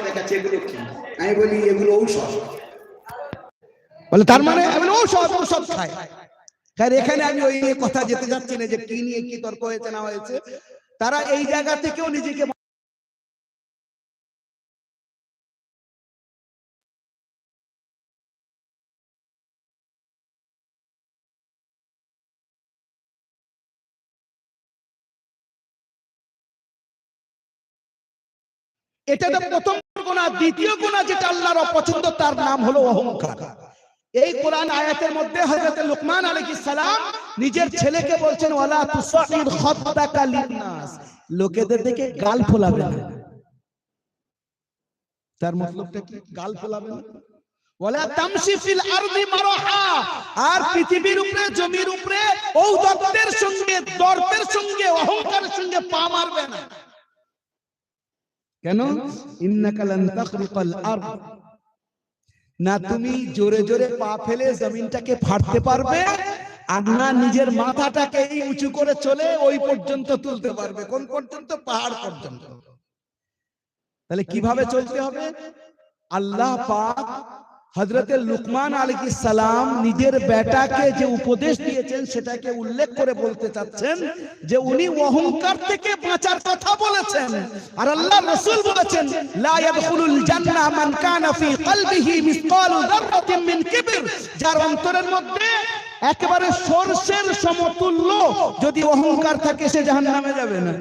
দেখাচ্ছে এগুলো কি? আমি বলি এগুলো ঔষধ। বলে তার মানে? ঔষধ ঔষধ খায়। কারণ এখানে আমি ওই কথা যেতে যাচ্ছি না যে কি নিয়ে কি তর্ক হয়েছে না হয়েছে। তারা এই জায়গা থেকেও নিজেকে এটা তো প্রথম গোনা দ্বিতীয় গোনা যেটা আল্লাহর অপছন্দ, তার নাম হলো অহংকার। এই কোরআন আয়াতের মধ্যে হযরত লুকমান আলাইহিস সালাম নিজের ছেলেকে বলছেন, ওয়ালা তুসাইর খাদ্দাকা লিন্নাস। লোকেদের দেখে গাল ফোলাবে না। তার মতলবটা কি? গাল ফোলাবে না? ওয়ালা তামশি ফিল আরদি মারাহা। আর পৃথিবীর উপরে, জমির উপরে, ঔদত্তের সঙ্গে দর্পের সঙ্গে, অহংকারের সঙ্গে পা মারবে না। কেন? না তুমি জোরে জোরে পা ফেলে জমিনটাকে ফাটতে পারবে আর না নিজের মাথাটাকে এই উঁচু করে চলে ওই পর্যন্ত তুলতে পারবে। কোন পর্যন্ত? পাহাড় পর্যন্ত। তাহলে কীভাবে চলতে হবে? আল্লাহ পাক হজরতে লুকমান আলাইহিস সালাম নিজের বেটাকে যে উপদেশ দিয়েছেন সেটাকে উল্লেখ করে বলতে চাচ্ছেন যে উনি অহংকার থেকে বাঁচার কথা বলেছেন। আর আল্লাহ রাসূল বলেছেন লা ইয়াদখুলুল জান্নাহ মান কানা ফি কলবিহি মিসকালু যাররাতিন মিন কিবর। যার অন্তরের মধ্যে একেবারে সরষের সমতুল্য যদি অহংকার থাকে সে জাহান্নামে যাবে না।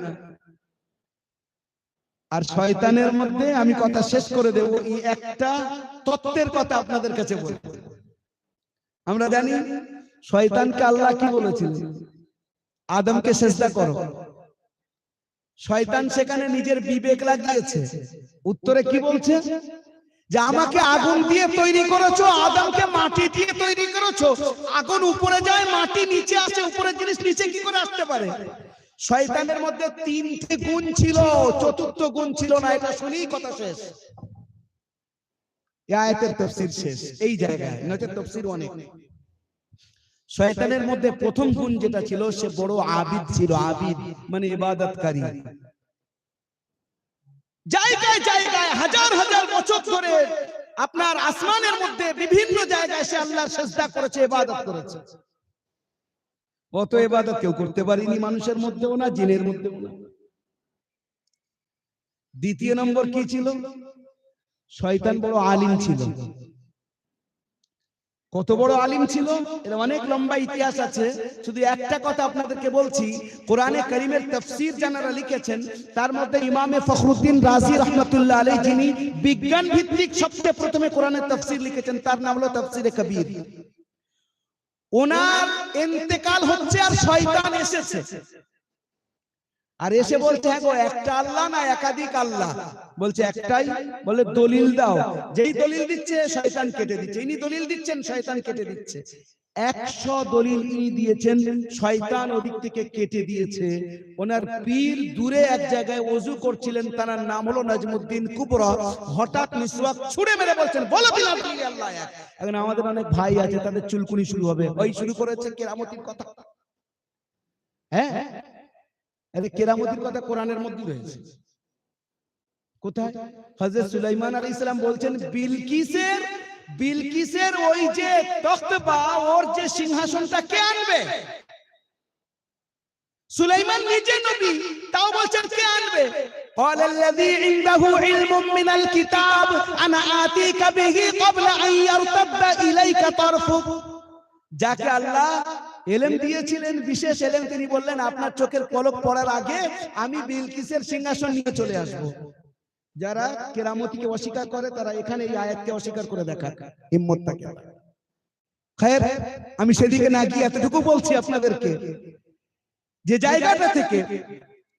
আর শয়তানের মধ্যে আমি কথা শেষ করে দেব এই একটা তত্ত্বের কথা আপনাদের কাছে বলব। আমরা জানি শয়তানকে আল্লাহ কি বলেছিলেন? আদমকে চেষ্টা করো। শয়তান সেখানে নিজের বিবেক লাগিয়েছে। উত্তরে কি বলছে? যে আমাকে আগুন দিয়ে তৈরি করেছ আদমকে মাটি দিয়ে তৈরি করেছ। আগুন উপরে যায় মাটি নিচে আসে উপরের জিনিস নিচে কি করে আসতে পারে? শয়তানের মধ্যে তিনটে গুণ ছিল চতুর্থ গুণ ছিল না এটা শুনেই কথা শেষ। আয়াতের তফসির শেষ এই জায়গায় নয়তো তফসির অনেক। শয়তানের মধ্যে প্রথম গুণ যেটা ছিল সে বড় আবিদ ছিল আবিদ মানে ইবাদতকারী। জায়গায় জায়গায় হাজার হাজার বছর ধরে আপনার আসমানের মধ্যে বিভিন্ন জায়গায় সে আল্লাহর সেজদা করেছে ইবাদত করেছে। অত এবাদত কেউ করতে পারিনি মানুষের মধ্যেও না জিনের মধ্যেও না। দ্বিতীয় নম্বর কি ছিল? শয়তান বড় আলিম ছিল। কত বড় আলিম ছিল? এর অনেক লম্বা ইতিহাস আছে। শুধু একটা কথা আপনাদেরকে বলছি কোরআনে করিমের তফসির যারা লিখেছেন তার মধ্যে ইমামে ফখরুদ্দিন রাজি রহমতুল্লাহ আলী যিনি বিজ্ঞান ভিত্তিক সবচেয়ে প্রথমে কোরআনের তফসির লিখেছেন তার নাম হলো তফসিরে কবির। ওনার ইন্তেকাল হচ্ছে আর শয়তান এসেছে। আর এসে বলছে হ্যাঁ গো, একটা আল্লাহ না একাধিক আল্লাহ। বলছে, একটাই? বলে, দলিল দাও। যেই দলিল দিচ্ছে, শয়তান কেটে দিচ্ছে। ইনি দলিল দিচ্ছেন, শয়তান কেটে দিচ্ছে। একশো দলিল ইনি দিয়েছেন, শয়তান ওদিক থেকে কেটে দিয়েছে। ওনার পীর দূরে এক জায়গায় অজু করছিলেন, তার নাম হলো নাজমুদ্দিন কুবরা। হঠাৎ মিসওয়াক ছুড়ে মেরে বলছেন, বলো বিলা বিলি আল্লাহ এক এখন আমাদের অনেক ভাই আছে তাদের চুলকুনি শুরু হবে। ওই শুরু করেছে কেরামতির কথা। হ্যাঁ? আরে কেরামতির কথা কোরআনের মধ্যে রয়েছে। কোথায়? হযরত সুলাইমান আলাইহিস সালাম বলছেন বিলকিসের বিলকিসের ওই যে তখ্ত বা ওর যে সিংহাসনটা কে আনবে? সুলাইমান নিজে নবী তাও বলছেন কে আনবে قال الذي عنده علم من الكتاب انا اتيك به قبل ان يرتد اليك طرفك যাকে আল্লাহ এলেম দিয়েছিলেন বিশেষ এলেম তিনি বললেন আপনার চোখের পলক পড়ার আগে আমি বিলকিসের সিংহাসন নিয়ে চলে আসব যারা কেরামতিকে অস্বীকার করে তারা এখানে এই আয়াতকে অস্বীকার করে দেখা হিম্মতটাকে খায়ের আমি সেদিকে না গিয়ে এতটুকু বলছি আপনাদেরকে যে জায়গাটা থেকে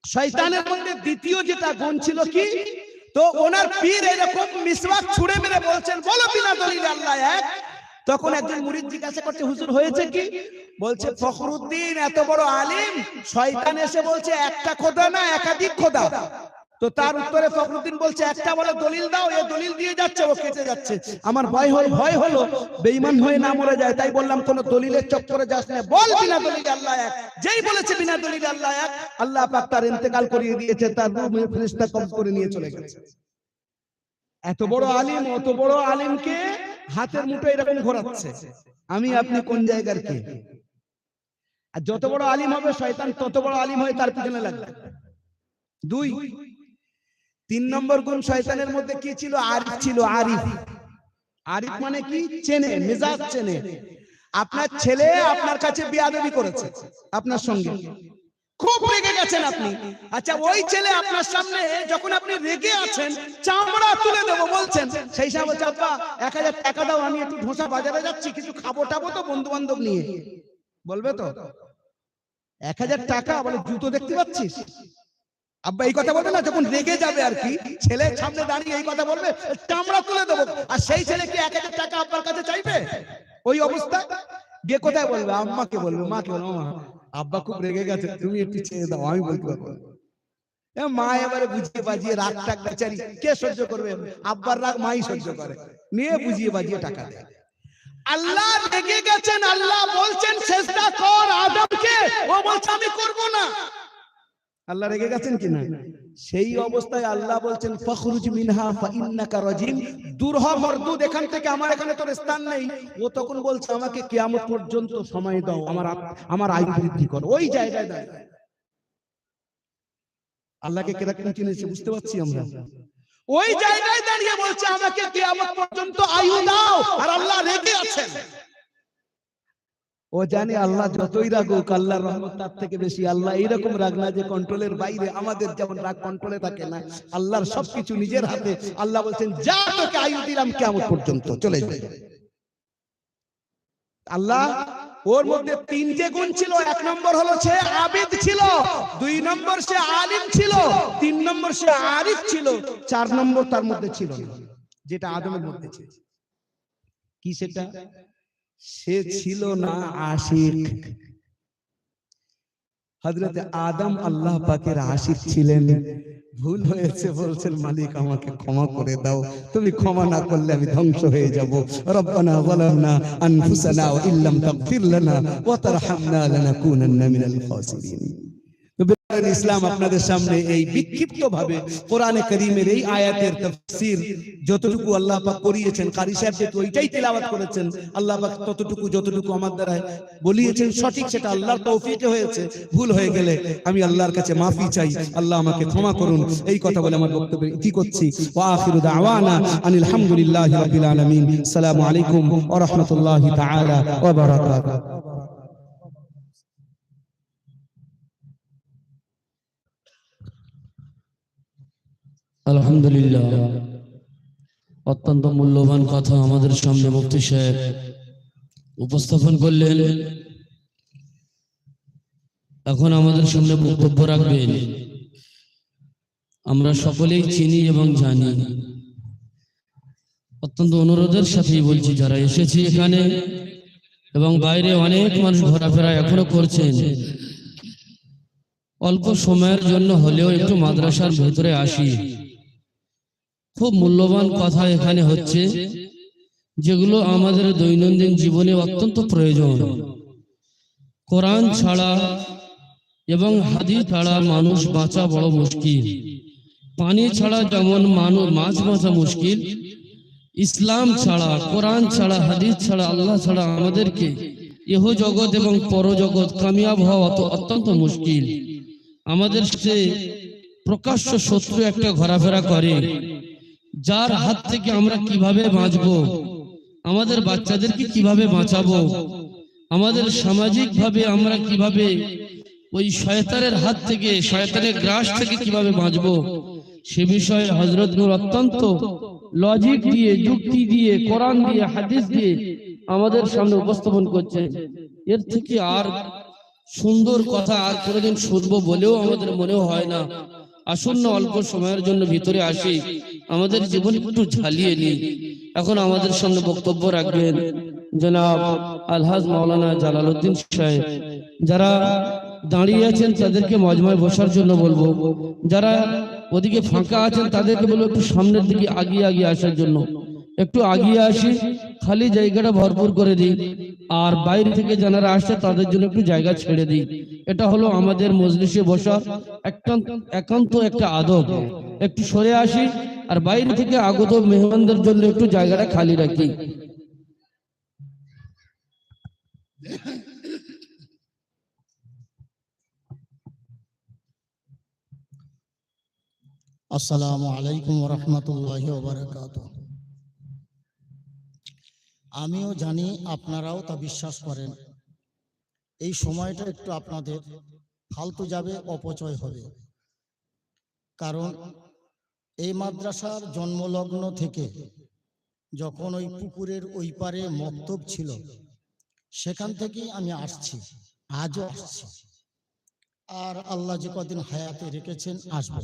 শয়তানের মধ্যে দ্বিতীয় যেটা গুণ ছিল কি? তো ওনার পীর এরকম মিসওয়াক ছুঁড়ে মেরে বলছেন বলো বিনা দলিল আল্লাহ এক। তখন একজন মুরিদ জিজ্ঞাসা করছে হুজুর হয়েছে কি? বলছে ফখরুদ্দিন এত বড় আলিম শয়তান এসে বলছে একটা খোদা না একাধিক খোদা। তো তার উত্তরে ফখরুদ্দিন বলছে, একটা বলে দলিল দাও, এ দলিল দিয়ে যাচ্ছে, ও কেটে যাচ্ছে। আমার ভয় হল, ভয় হলো, বেঈমান হয়ে না মরে যায়, তাই বললাম, কোন দলিলের চক্করে যাস না। বল বিনা দলিল আল্লাহ এক, যেই বলেছে বিনা দলিল আল্লাহ এক, আল্লাহ পাক তার ইন্তেকাল করিয়ে দিয়েছে, তার রূহ ফেরেশতা কবজ করে নিয়ে চলে গেছে। এত বড় আলিম, অত বড় আলিমকে হাতের মুঠো এরকম ঘোরাচ্ছে। আমি, আপনি কোন জায়গার কে? আর যত বড় আলিম হবে, শয়তান তত বড় আলিম হয়ে তার পিছনে লাগবে। দুই তিন নম্বর গুণ শয়তানের মধ্যে কি ছিল? আরিফ ছিল আরিফ। আরিফ মানে কি? চেনে, মেজাজ চেনে। আপনার ছেলে আপনার কাছে বিয়াদবি করেছে আপনার সঙ্গে। খুব রেগে গেছেন আপনি। আচ্ছা ওই ছেলে আপনার সামনে যখন আপনি রেগে আছেন, চামড়া তুলে দেবো বলছেন। সেই সময় বলছে এক হাজার টাকা দাও, আমি একটু ধোসা বাজারে যাচ্ছি, কিছু খাব টাবো তো বন্ধু বান্ধব নিয়ে। বলবে তো? এক হাজার টাকা? বলে, জুতো দেখতে পাচ্ছিস? আব্বা, এই কথা বলবে না, যখন রেগে যাবে আর কি ছেলে সামনে দাঁড়িয়ে এই কথা বলবে, চামড়া তুলে দেবো। আর সেই ছেলে কি এক হাজার টাকা আব্বার কাছে চাইবে? ওই অবস্থা? গিয়ে কোথায় বলবে? আম্মাকে বলবে, মাকে বলবে মা আব্বা খুব রেগে গেছে, তুমি একটু ছেড়ে দাও, আমি বলতে পারব মা এবারে বুঝিয়ে বাজিয়ে রাগ টাক বেচারি, কে সহ্য করবে? আব্বার রাগ মাই সহ্য করে। নিয়ে বুঝিয়ে বাজিয়ে টাকা দেয়। আল্লাহ রেগে গেছেন, আল্লাহ বলছেন চেষ্টা কর আদমকে। ও বলছে, আমি করব না। আল্লাহ রেগে গেছেন কিনা? সেই অবস্থায় আল্লাহ বলছেন, ফখরুজ মিনহা ফাইন্নাকা রাজিম। দূর হ মরদুদ এখান থেকে আমার এখানে তোর স্থান নেই। ও তখন বলছে, আমাকে কিয়ামত পর্যন্ত সময় দাও, আমার আমার আয়ু বৃদ্ধি কর। ওই জায়গায় দাঁড়িয়ে। আল্লাহকে কীরকম চিনেছে বুঝতে পারছি আমরা? ওই জায়গায় দাঁড়িয়ে বলছে, আমাকে কিয়ামত পর্যন্ত আয়ু দাও। আর আল্লাহ রেগে আছেন। ও জানে আল্লাহ যতই রাগুক আল্লাহর রহমত তার থেকে বেশি। আল্লাহ এইরকম রাগ না যে কন্ট্রোলের বাইরে আমাদের যেমন রাগ কন্ট্রোলে থাকে না আল্লাহর সবকিছু নিজের হাতে। আল্লাহ বলছেন যা তোকে আয়ু দিলাম কেমন পর্যন্ত চলে যাবে। আল্লাহ ওর মধ্যে তিন যে গুণ ছিল এক নম্বর হলো সে আবিদ ছিল দুই নম্বর সে আলিম ছিল তিন নম্বর সে আরিফ ছিল চার নম্বর তার মধ্যে ছিল যেটা আদমের মধ্যে ছিল। কি সেটা সে ছিল না আশিক। হজরত আদম আল্লাহ পাকের আশিক ছিলেন। ভুল হয়েছে বলছেন মালিক আমাকে ক্ষমা করে দাও। তুমি ক্ষমা না করলে আমি ধ্বংস হয়ে যাব। রব্বানা যালামনা আনফুসানা ওয়া ইল্লাম তাগফির লানা ওয়া তারহামনা লানাকুনান্না মিনাল খাসিরিন। ইসলাম আপনাদের সামনে এই বিক্ষিপ্ত ভাবে কোরআনে করিমের এই আয়াতের তাফসীর যতটুকু আল্লাহ পাক করিয়েছেন, কারি সাহেব যেহেতু ওইটাই তেলাওয়াত করেছেন, আল্লাহ পাক ততটুকু যতটুকু আমার দ্বারা বলিয়েছেন সঠিক সেটা আল্লাহর তৌফিকে হয়েছে, ভুল হয়ে গেলে আমি আল্লাহর কাছে মাফি চাই, আল্লাহ আমাকে ক্ষমা করুন। এই কথা বলে আমার বক্তব্য কি করছি? ওয়া আখিরু দাওয়ানা আনিল হামদুলিল্লাহি রাব্বিল আলামিন। আসসালামু আলাইকুম ওয়া রাহমাতুল্লাহি তাআলা ওয়া বারাকাতুহু। আলহামদুলিল্লাহ। অত্যন্ত মূল্যবান কথা আমাদের সামনে মুফতি সাহেব উপস্থাপন করলেন। এখন আমাদের সামনে বক্তব্য রাখবেন। আমরা সকলেই চিনি এবং জানি। অত্যন্ত অনুরোধের সাথেই বলছি, যারা এসেছি এখানে এবং বাইরে অনেক মানুষ ঘোরাফেরা এখনও করছেন, অল্প সময়ের জন্য হলেও একটু মাদ্রাসার ভেতরে আসি। খুব মূল্যবান কথা এখানে হচ্ছে, যেগুলো আমাদের দৈনন্দিন জীবনে অত্যন্ত প্রয়োজন। কোরআন ছাড়া এবং হাদি ছাড়া মানুষ বাঁচা বড় মুশকিল। পানি ছাড়া যেমন মানুষ মাছ বাঁচা মুশকিল, ইসলাম ছাড়া, কোরআন ছাড়া, হাদিস ছাড়া, আল্লাহ ছাড়া আমাদেরকে ইহ জগৎ এবং পরজগৎ কামিয়াব হওয়া অত- অত্যন্ত মুশকিল। আমাদের সে প্রকাশ্য শত্রু একটা ঘোরাফেরা করে। যার হাত থেকে আমরা কীভাবে বাঁচব? আমাদের বাচ্চাদেরকে কীভাবে বাঁচাবো? আমাদের সামাজিক ভাবে আমরা কীভাবে ওই শয়তানের হাত থেকে শয়তানের গ্রাস থেকে কীভাবে বাঁচব? সে বিষয়ে হজরত নূর অত্যন্ত লজিক দিয়ে যুক্তি দিয়ে কোরআন দিয়ে হাদিস দিয়ে আমাদের সামনে উপস্থাপন করছে। এর থেকে আর সুন্দর কথা আর কোনোদিন শুনব বলেও আমাদের মনেও হয় না। আসন্ন অল্প সময়ের জন্য ভিতরে আসি। আমাদের জীবন একটু ঝালিয়ে নিই এখন আমাদের সামনে বক্তব্য রাখবেন জনাব আলহাজ মাওলানা জালালউদ্দিন সাহেব। যারা দাঁড়িয়ে আছেন তাদেরকে মজমায় বসার জন্য বলব। যারা ওদিকে ফাঁকা আছেন তাদেরকে বলব একটু সামনের দিকে আগিয়ে আগিয়ে আসার জন্য। একটু আগিয়ে আসি খালি জায়গাটা ভরপুর করে দিই। আর বাইরে থেকে যারা আসছে তাদের জন্য একটু জায়গা ছেড়ে দিই। এটা হলো আমাদের মজলিসে বসা একান্ত একান্ত একটা আদব। একটু সরে আসি আর বাইরে থেকে আগত মেহমানদের জন্য একটু জায়গাটা খালি রাখি। আসসালামু আলাইকুম রহমতুল্লাহ আমিও জানি আপনারাও তা বিশ্বাস করেন। এই সময়টা একটু আপনাদের ফালতু যাবে, অপচয় হবে। কারণ এই মাদ্রাসার জন্মলগ্ন থেকে যখন ওই পুকুরের ওই পারে মক্তব ছিল, সেখান থেকেই আমি আসছি, আজও আসছি। আর আল্লাহ যে কদিন হায়াতে রেখেছেন, আসব।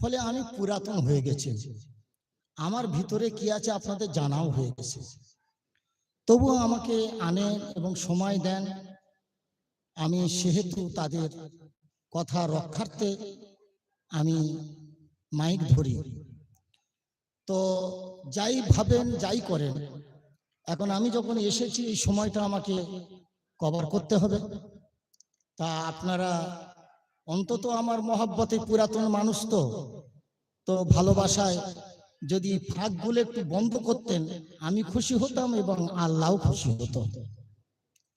ফলে আমি পুরাতন হয়ে গেছি। আমার ভিতরে কি আছে আপনাদের জানাও হয়ে গেছে। তবুও আমাকে আনেন এবং সময় দেন। আমি সেহেতু তাদের কথা রক্ষার্থে আমি মাইক ধরি তো যাই ভাবেন যাই করেন এখন আমি যখন এসেছি এই সময়টা আমাকে কভার করতে হবে। তা আপনারা অন্তত আমার মহাব্বতে পুরাতন মানুষ তো তো ভালোবাসায় যদি ফাঁকগুলো একটু বন্ধ করতেন আমি খুশি হতাম এবং আল্লাহও খুশি হতো।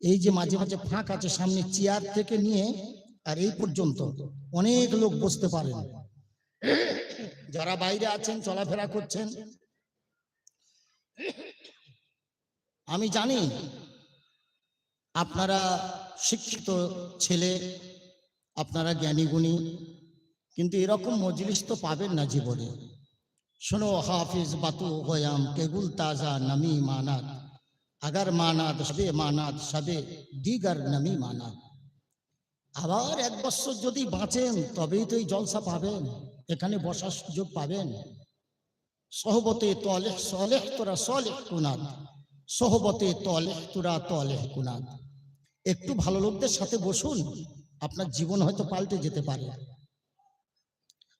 এই যে মাঝে মাঝে ফাঁক আছে সামনে চেয়ার থেকে নিয়ে আর এই পর্যন্ত অনেক লোক বসতে পারেন। যারা বাইরে আছেন, চলাফেরা করছেন। আমি জানি আপনারা শিক্ষিত ছেলে, আপনারা জ্ঞানী গুণী কিন্তু এরকম মজলিস তো পাবেন না জীবনে। শোনো, হাফিজ বাতু হয়াম কেগুল তাজা নমি মানাত। আগার মানাত সবে মানাত, সবে দিগার নামি মানাত। আবার এক বছর যদি বাঁচেন, তবেই তো এই জলসা পাবেন। এখানে বসার সুযোগ পাবেন। সহবতে তলেহ, সলেহ তোরা, সলেহ কুনাদ। সহবতে তলেহ তোরা, তলেহ কুনাদ। একটু ভালো লোকদের সাথে বসুন, আপনার জীবন হয়তো পাল্টে যেতে পারে।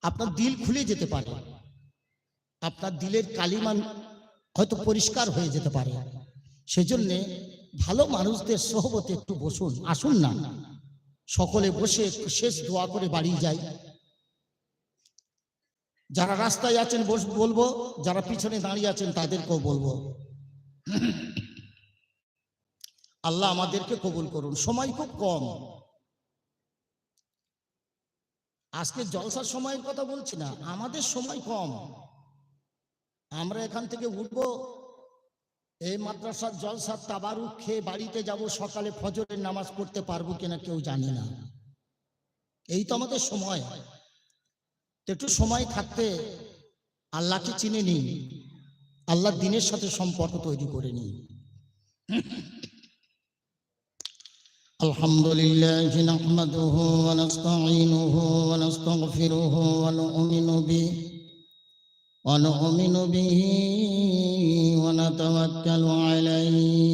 আপনার দিল খুলে যেতে পারে। আপনার দিলের কালিমা হয়তো পরিষ্কার হয়ে যেতে পারে। সেজন্য ভালো মানুষদের সহবতে একটু বসুন, আসুন না। সকলে বসে শেষ দোয়া করে বাড়ি যাই। যারা রাস্তায় আছেন বলব, যারা পিছনে দাঁড়িয়ে আছেন, তাদেরকেও বলব। আল্লাহ আমাদেরকে কবুল করুন। সময় খুব কম। আজকে জলসার সময়ের কথা বলছি না, আমাদের সময় কম। আমরা এখান থেকে উঠব, এই মাদ্রাসার জলসার তাবারুক খেয়ে বাড়িতে যাব, সকালে ফজরের নামাজ পড়তে পারব কিনা কেউ জানি না। এই তো আমাদের সময়। তো একটু সময় থাকতে আল্লাহকে চিনে নিই আল্লাহ দিনের সাথে সম্পর্ক তৈরি করে নিই الحمد لله نحمده ونستعينه ونستغفره ونؤمن به ونؤمن به ونتوكل عليه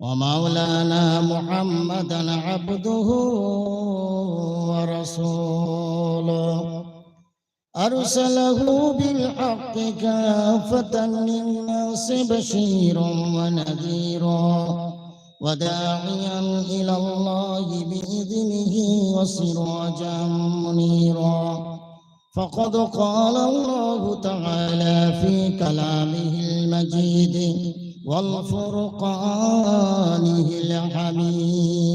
ومولانا محمدا عبده ورسوله. أرسله بالحق كافة للناس بشيرا ونذيرا وداعيا إلى الله بإذنه وسراجا منيرا. فقد قال الله تعالى في كلامه المجيد والفرقانه الحميد.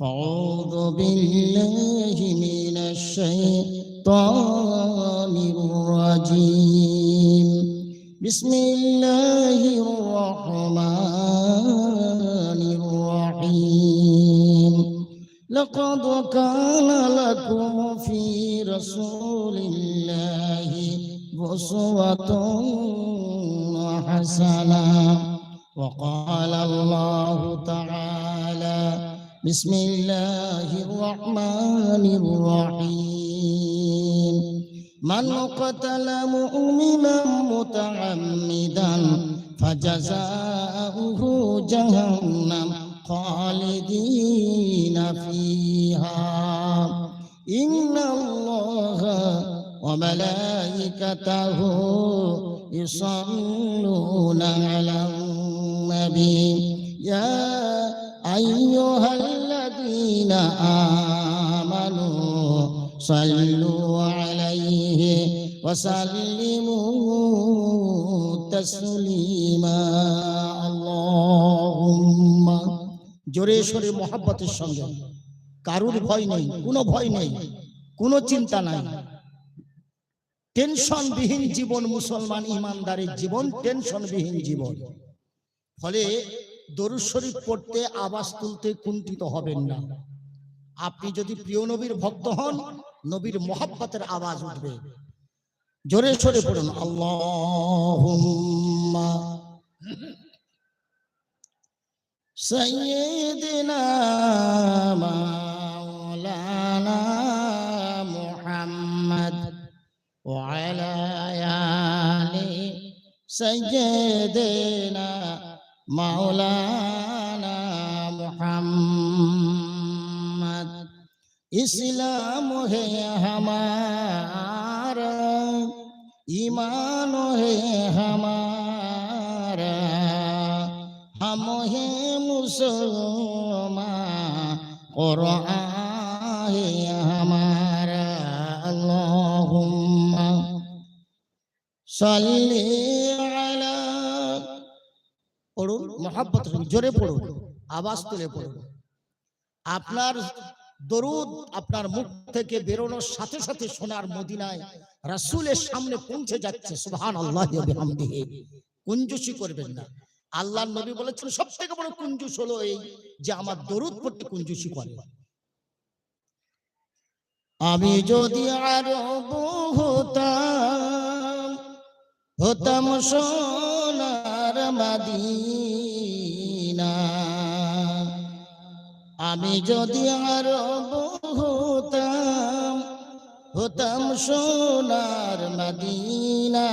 فأعوذ بالله من الشيطان الرجيم. بسم الله الرحمن الرحيم. لقد كان لكم في رسول الله أسوة حسنة وقال الله تعالى بسم الله الرحمن الرحيم. من قتل مؤمنا متعمدا فجزاؤه جهنم خالدين فيها. إن الله وملائكته يصلون على النبي يا أيها الذين آمنوا صلوا عليه وسلموا تسليما اللهم জোরে সরে মোহাব্বতের সঙ্গে কারুর ভয় নেই কোনো ভয় নেই কোনো চিন্তা নাই টেনশন বিহীন জীবন মুসলমান ইমানদারের জীবন, টেনশনবিহীন জীবন। ফলে দরুদ শরীফ পড়তে, আওয়াজ তুলতে কুণ্ঠিত হবেন না। আপনি যদি প্রিয় নবীর ভক্ত হন, নবীর মোহাব্বতের আওয়াজ উঠবে। জোরে সরে পড়ুন, আল্লাহুম্মা সাইয়্যিদিনা মাওলানা وعلى آل سيدنا مولانا محمد اسلام ہے ہمارا ایمان ہے ہمارا ہم ہیں مسلمان قرآن পড়ুন জোরে পড়ুন তুলে পড়ুন। আপনার দরুদ আপনার মুখ থেকে বেরোনোর সাথে সাথে সোনার মদিনায় রাসুলের সামনে পৌঁছে যাচ্ছে সুহান আল্লাহ কুঞ্জুসি করবেন না। আল্লাহ নবী বলেছেন সব থেকে বড় কুঞ্জুস হলো এই যে আমার দরুদ পড়তে কুঞ্জুসি করে। আমি যদি আরও হতাম হতাম সোনার মাদিনা। আমি যদি আরও হতাম হতাম সোনার মাদিনা।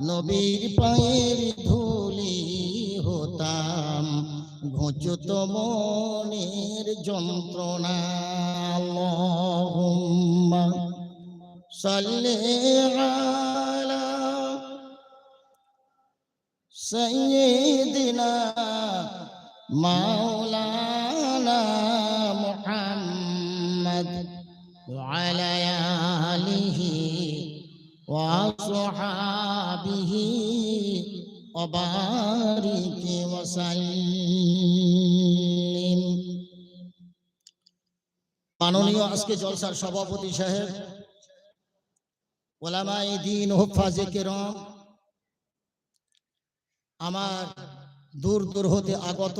নবীর পায়ের ধুলি হতাম, ঘুচত মনের যন্ত্রণা। আল্লাহুম্মা সাল্লি আলা سيدنا مولانا محمد وعلى آله وصحابه وبارك وسلم মাননীয় আজকে জলসার সভাপতি সাহেব ওলামাই দিন হুফাজে কেরম আমার দূর দূর হতে আগত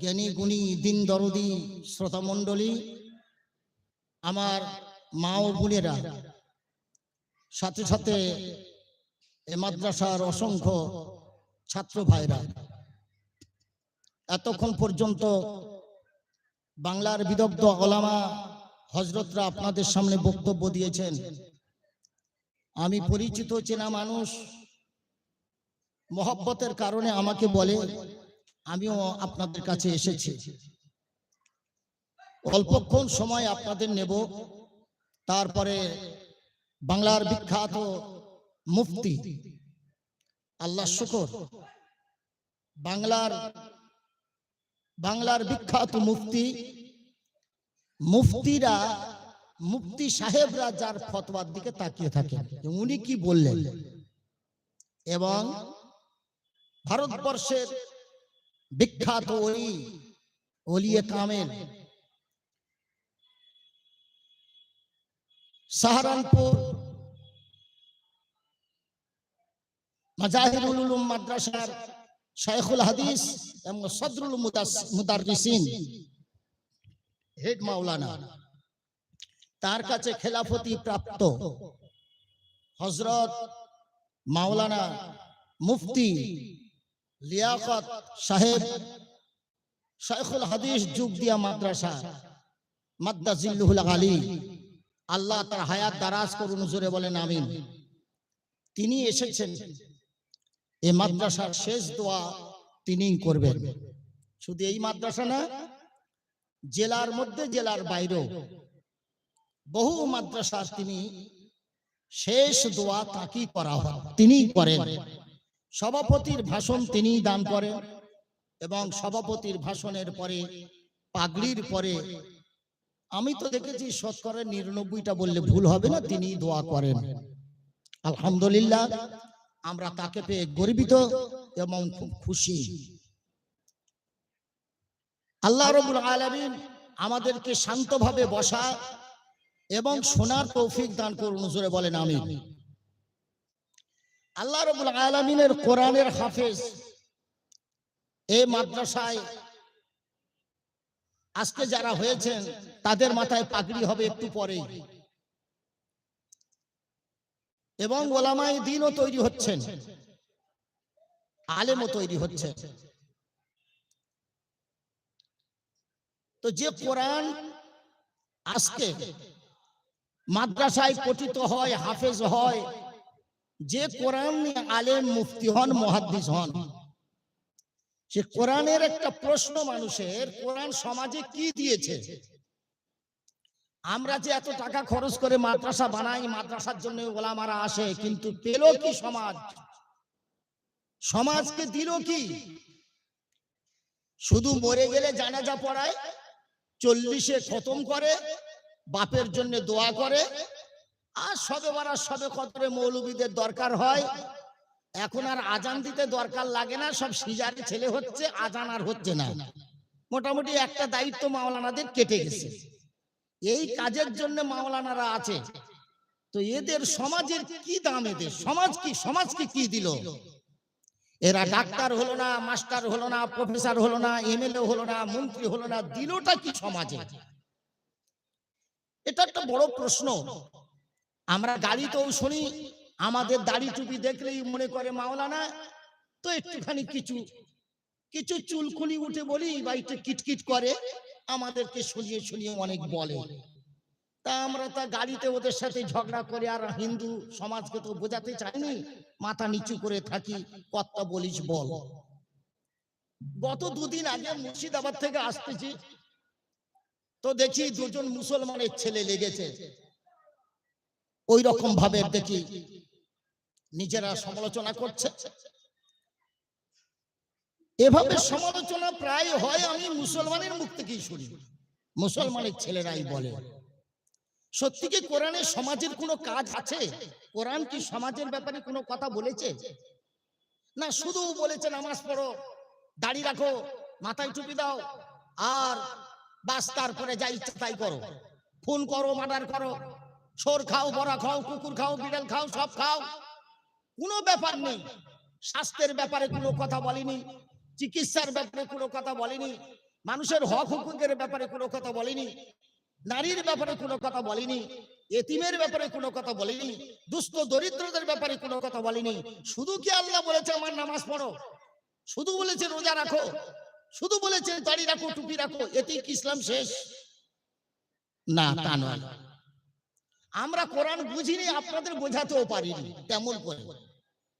জ্ঞানী গুণী দিন দরদি শ্রোতা মণ্ডলী আমার মা ও বোনেরা। সাথে সাথে এ মাদ্রাসার অসংখ্য ছাত্র ভাইরা। এতক্ষণ পর্যন্ত বাংলার বিদগ্ধ ওলামা হজরতরা আপনাদের সামনে বক্তব্য দিয়েছেন। আমি পরিচিত চেনা মানুষ। মহব্বতের কারণে আমাকে বলে, আমিও আপনাদের কাছে এসেছি। অল্পক্ষণ সময় আপনাদের নেব। তারপরে বাংলার বিখ্যাত মুফতি, আল্লাহ শুকর, বাংলার বাংলার বিখ্যাত মুফতি, মুফতিরা মুফতি সাহেবরা যার ফতোয়ার দিকে তাকিয়ে থাকেন। উনি কি বললেন? এবং ভারতবর্ষের বিখ্যাত ওলি ওলিয়ে কামেল সাহারানপুর, মাজাহিরুল উলুম মাদ্রাসার শাইখুল হাদিস এবং সদরুল মুদাররিসিন। হেড মাওলানা। তার কাছে খেলাফতি প্রাপ্ত হজরত মাওলানা মুফতি লিয়াকত সাহেব শাইখুল হাদিস যুগ দিয়া মাদ্রাসা মাদ্দা জিল্লুহুল আলী। আল্লাহ তার হায়াত দারাজ করুন জোরে বলেন আমিন। তিনি এসেছেন। এই মাদ্রাসার শেষ দোয়া তিনি করবেন। শুধু এই মাদ্রাসা না জেলার মধ্যে জেলার বাইরেও। বহু মাদ্রাসার তিনি শেষ দোয়া তাকি করা হয়। তিনি করেন। সভাপতির ভাষণ তিনি দান করেন এবং সভাপতির ভাষণের পরে পাগড়ির পরে, আমি তো দেখেছি শতকরা নিরানব্বইটা বললে ভুল হবে না, তিনি দোয়া করেন। আলহামদুলিল্লাহ, আমরা তাকে পেয়ে গর্বিত এবং খুব খুশি। আল্লাহ রবুল আলমিন আমাদেরকে শান্তভাবে বসা এবং শোনার তৌফিক দান করুন জোরে বলেন আমি আল্লাহ রবুল আলমিনের কোরআনের হাফেজ। এই মাদ্রাসায় আজকে যারা হয়েছেন তাদের মাথায় পাগড়ি হবে একটু পরেই। এবং ওলামাই দিনও তৈরি হচ্ছেন। আলেমও তৈরি হচ্ছে। তো যে কোরআন আজকে মাদ্রাসায় পঠিত হয়, হাফেজ হয়। যে কোরআন আলেম মুফতি হন, মহাদ্দিস হন। সে কোরআনের একটা প্রশ্ন মানুষের, কোরআন সমাজে কি দিয়েছে? আমরা যে এত টাকা খরচ করে মাদ্রাসা বানাই, মাদ্রাসার জন্য ওলামারা আসে, কিন্তু পেল কি সমাজ? সমাজকে দিল কি? শুধু মরে গেলে জানাজা পড়ায়, চল্লিশে খতম করে বাপের জন্য দোয়া করে। আর সবে বারা সবে কতরে মৌলবীদের দরকার হয়। এখন আর আজান দিতে দরকার লাগে না, সব সিজারে ছেলে হচ্ছে, আজান আর হচ্ছে না। মোটামুটি একটা দায়িত্ব মাওলানাদের কেটে গেছে। এই কাজের জন্য মাওলানারা আছে। তো এদের সমাজের কি দাম এদের? সমাজ কি সমাজকে কি দিল? এরা ডাক্তার হলো না, মাস্টার হলো না, প্রফেসর হলো না, এমএলএ হলো না, মন্ত্রী হলো না, দিলটা কি সমাজে? এটা একটা বড় প্রশ্ন। আমরা গাড়িতেও শুনি, আমাদের দাড়ি টুপি দেখলেই মনে করে মাওলানা, তো একটুখানি কিছু কিছু চুলকুনি উঠে বলি বা একটু কিটকিট করে, আমাদেরকে শুনিয়ে শুনিয়ে অনেক বলে। তা আমরা তা গাড়িতে ওদের সাথে ঝগড়া করে আর হিন্দু সমাজকে তো বোঝাতে চাইনি, মাথা নিচু করে থাকি, কর্তা বলিস বল। গত দুদিন আগে মুর্শিদাবাদ থেকে আসতেছি তো দেখি দুজন মুসলমানের ছেলে লেগেছে। ওই রকম ভাবে দেখি নিজেরা সমালোচনা করছে। এভাবে সমালোচনা প্রায় হয়, আমি মুসলমানের মুখ থেকেই শুনি। মুসলমানের ছেলেরাই বলে। সত্যি কি কোরআনে সমাজের কোনো কাজ আছে? কোরআন কি সমাজের ব্যাপারে কোনো কথা বলেছে? না, শুধু বলেছে, নামাজ পড়ো, দাড়ি রাখো, মাথায় টুপি দাও, আর বাস তারপরে যা ইচ্ছা তাই করো। ফোন করো, মার্ডার করো। সোর খাও, বড়া খাও, কুকুর খাও, বিড়াল খাও, সব খাও। কোনো ব্যাপার নেই। স্বাস্থ্যের ব্যাপারে কোনো কথা বলিনি। চিকিৎসার ব্যাপারে কোনো কথা বলিনি। মানুষের হক হুকুকের ব্যাপারে কোনো কথা বলিনি। নারীর ব্যাপারে কোনো কথা বলিনি। এতিমের ব্যাপারে কোনো কথা বলিনি। দুস্থ দরিদ্রদের ব্যাপারে কোনো কথা বলিনি। শুধু কি আল্লাহ বলেছে আমার নামাজ পড়ো? শুধু বলেছে রোজা রাখো। শুধু বলেছে, দাড়ি রাখো, টুপি রাখো, এতেই কি ইসলাম শেষ? না, তা নয়। আমরা কোরআন বুঝিনি, আপনাদের বোঝাতেও পারিনি, তেমন করে।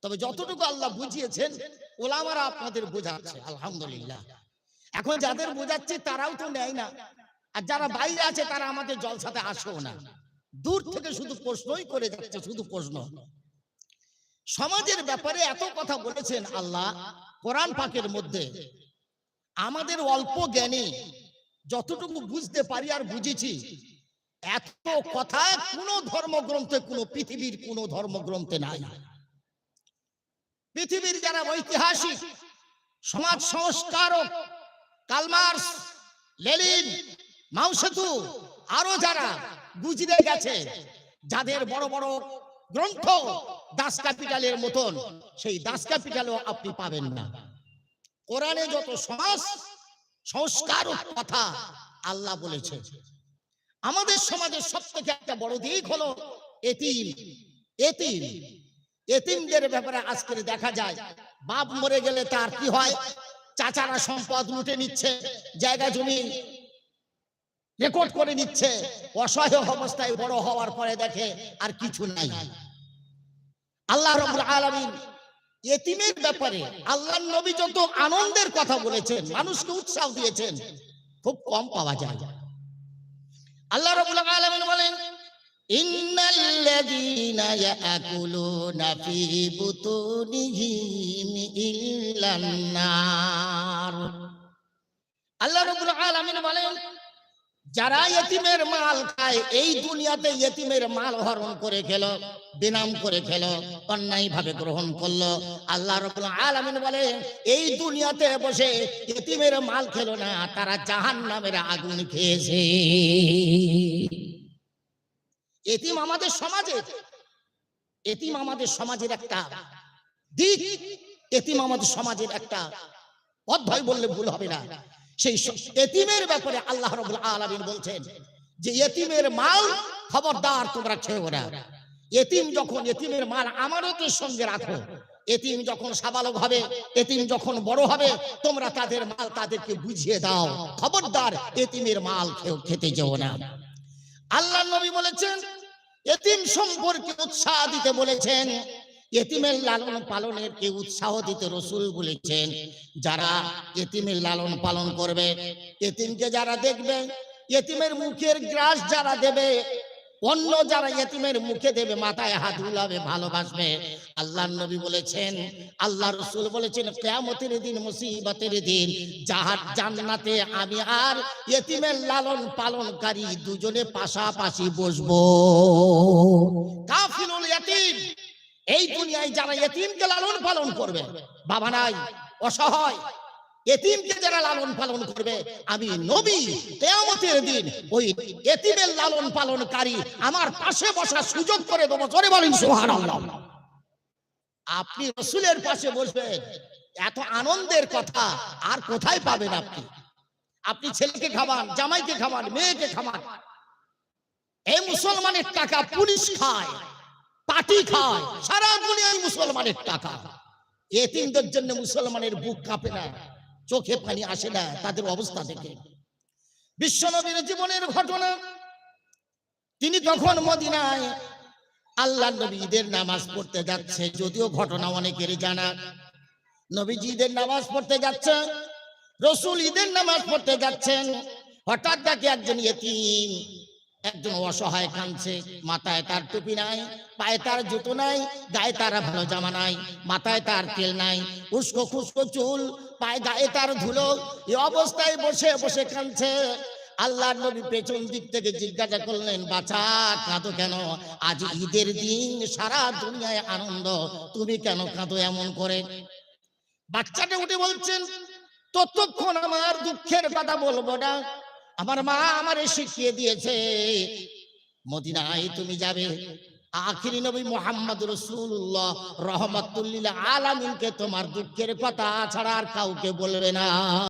তবে যতটুকু আল্লাহ বুঝিয়েছেন, ওলামারা আপনাদের বোঝাচ্ছে, আলহামদুলিল্লাহ। এখন যাদের বোঝাচ্ছে, তারাও তো নেয় না। আর যারা বাইরে আছে, তারা আমাদের জলসাতে আসেও না। দূর থেকে শুধু প্রশ্নই করে যাচ্ছে, শুধু প্রশ্ন। সমাজের ব্যাপারে এত কথা বলেছেন আল্লাহ, কোরআন পাকের মধ্যে। আমাদের অল্প জ্ঞানে যতটুকু বুঝতে পারি আর বুঝেছি, এত কথা কোন ধর্মগ্রন্থে, কোন পৃথিবীর কোন ধর্মগ্রন্থে নাই। পৃথিবীর যারা ঐতিহাসিক, সমাজ সংস্কারক, কালমার্স লেলিন মাউসেতু আরও যারা গুজরে গেছে, যাদের বড় বড় গ্রন্থ দাস ক্যাপিটালের মতন, সেই দাস ক্যাপিটালও আপনি পাবেন না। কোরআনে যত সমাজ সংস্কারক কথা আল্লাহ বলেছে। আমাদের সমাজের সব থেকে একটা বড় দিক হলো এতিম। এতিম। এতিমদের ব্যাপারে আজকে দেখা যায়, বাপ মরে গেলে তার কি হয়? চাচারা সম্পদ লুটে নিচ্ছে, জায়গা জমি রেকর্ড করে নিচ্ছে, অসহায় অবস্থায় বড় হওয়ার পরে দেখে আর কিছু নাই। আল্লাহ রবুল আলমিন এতিমের ব্যাপারে। আল্লাহ নবী যত আনন্দের কথা বলেছেন, মানুষকে উৎসাহ দিয়েছেন, খুব কম পাওয়া যায়। আল্লাহ রবুল আলমিন বলেন, ইন্নাল্লাযীনা ইয়াকুলুনা ফি বুতুনিহিম ইল্লান নার আল্লাহ রাব্বুল আলামিন বলেন যারা ইতিমের মাল খায়, এই দুনিয়াতে ইতিমের মাল হরণ করে খেল, বিনাম করে খেল অন্যায় ভাবে গ্রহণ করল। আল্লাহ রাব্বুল আলামিন বলে এই দুনিয়াতে বসে ইতিমের মাল খেলো না, তারা জাহান্নামের আগুন খেয়েছে। এতিম আমাদের সমাজে, এতিম আমাদের সমাজের একটা দিক, এতিম আমাদের সমাজের একটা অধ্যায় বললে ভুল হবে না। সেই এতিমের ব্যাপারে আল্লাহ রবুল আলমিন বলছেন যে এতিমের মাল খবরদার তোমরা খেয়েও না। এতিম যখন এতিমের মাল আমারও আমানতের সঙ্গে রাখো। এতিম যখন সাবালক হবে, এতিম যখন বড় হবে, তোমরা তাদের মাল তাদেরকে বুঝিয়ে দাও। খবরদার এতিমের মাল খেও, খেতে যেও না। আল্লাহ নবী বলেছেন, এতিম সম্পর্কে উৎসাহ দিতে বলেছেন এতিমের লালন পালনের কে উৎসাহ দিতে রসুল বলেছেন, যারা এতিমের লালন পালন করবে, এতিমকে যারা দেখবে, এতিমের মুখের গ্রাস যারা দেবে, অন্য যারা এতিমের মুখে দেবে, মাথায় হাত বুলাবে, ভালোবাসবে আল্লাহ নবী বলেছেন আল্লাহ রসুল বলেছেন, কেয়ামতের দিন, মুসিবতের দিন যাহার জান্নাতে আমি আর এতিমের লালন পালনকারী দুজনে পাশাপাশি বসবো। কাফিলুল ইয়াতিম। এই দুনিয়ায় যারা এতিমকে লালন পালন করবে, বাবা নাই, অসহায়, এতিমকে যারা লালন পালন করবে, আমি নবী, কেয়ামতের দিন ওই এতিমের লালন পালনকারী আমার পাশে বসার সুযোগ করে দেবো। জোরে বলেন, সুবহানাল্লাহ। আপনি রসুলের পাশে বসবেন, এত আনন্দের কথা আর কোথায় পাবেন আপনি? আপনি ছেলেকে খাওয়ান, জামাইকে খাওয়ান, মেয়েকে খাওয়ান। এই মুসলমানের টাকা পুলিশ খায়। পার্টি খায়। সারা দুনিয়ায় মুসলমানের টাকা। এতিমদের জন্য মুসলমানের বুক কাঁপে না, চোখে পানি আসে না, তাদের অবস্থা দেখে। বিশ্বনবীর জীবনের ঘটনা, তিনি তখন মদিনায় আল্লাহ নবী ঈদের নামাজ পড়তে যাচ্ছে, যদিও ঘটনা অনেকেরই জানা। নবীজি ঈদের নামাজ পড়তে যাচ্ছে, রসুল ঈদের নামাজ পড়তে যাচ্ছেন, হঠাৎ দেখে একজন ইয়েতিম একজন অসহায় কাঁদছে, মাথায় তার টুপি নাই, পায়ে তার জুতো নাই, গায়ে তার ভালো জামা নাই, মাথায় তার তেল নাই, উস্কো খুস্কো চুল, পায়ে গায়ে তার ধুলো, এই অবস্থায় বসে বসে কাঁদছে। আল্লাহর নবী পেছন দিক থেকে জিজ্ঞাসা করলেন, বাছা, কাঁদো কেন? আজ ঈদের দিন সারা দুনিয়ায় আনন্দ, তুমি কেন কাঁদো এমন করে? বাচ্চাটা উঠে বলছেন, ততক্ষণ আমার দুঃখের কথা বলব না। আমার মা আমারে শিখিয়ে দিয়েছে, মদিনায় তুমি যাবে। আখিরি নবী মোহাম্মদ রসুল্লাহ রহমতুল্লিল আলমিনকে তোমার দুঃখের কথা ছাড়া আর কাউকে বলবে না।